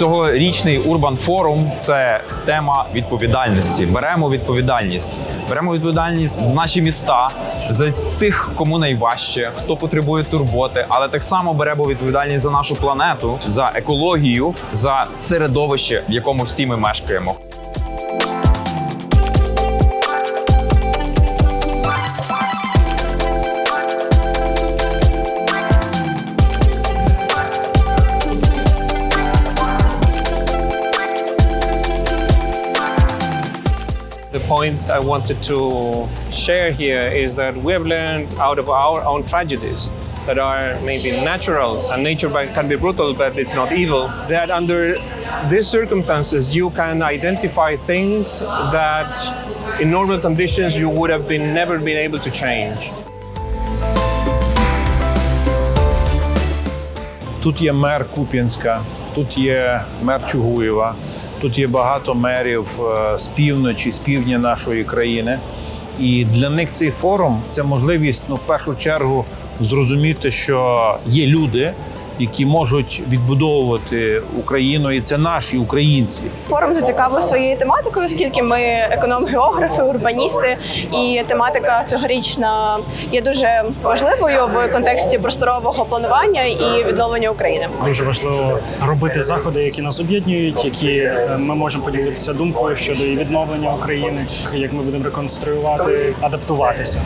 Цьогорічний Urban Forum – це тема відповідальності. Беремо відповідальність. Беремо відповідальність за наші міста, за тих, кому найважче, хто потребує турботи, але так само беремо відповідальність за нашу планету, за екологію, за середовище, в якому всі ми мешкаємо. The point I wanted to share here is that we have learned out of our own tragedies that are maybe natural and nature by- can be brutal, but it's not evil. That under these circumstances, you can identify things that in normal conditions you would have been never been able to change. Тут є мер Куп'янська, тут є мер Чугуєва, тут є багато мерів е, з півночі, з півдня нашої країни. І для них цей форум це можливість ну, в першу чергу зрозуміти, що є люди, які можуть відбудовувати Україну, і це наші українці. Форум зацікавив своєю тематикою, оскільки ми економ-географи, урбаністи, і тематика цьогорічна є дуже важливою в контексті просторового планування і відновлення України. Дуже важливо робити заходи, які нас об'єднують, які е, ми можемо поділитися думкою щодо відновлення України, як ми будемо реконструювати, адаптуватися.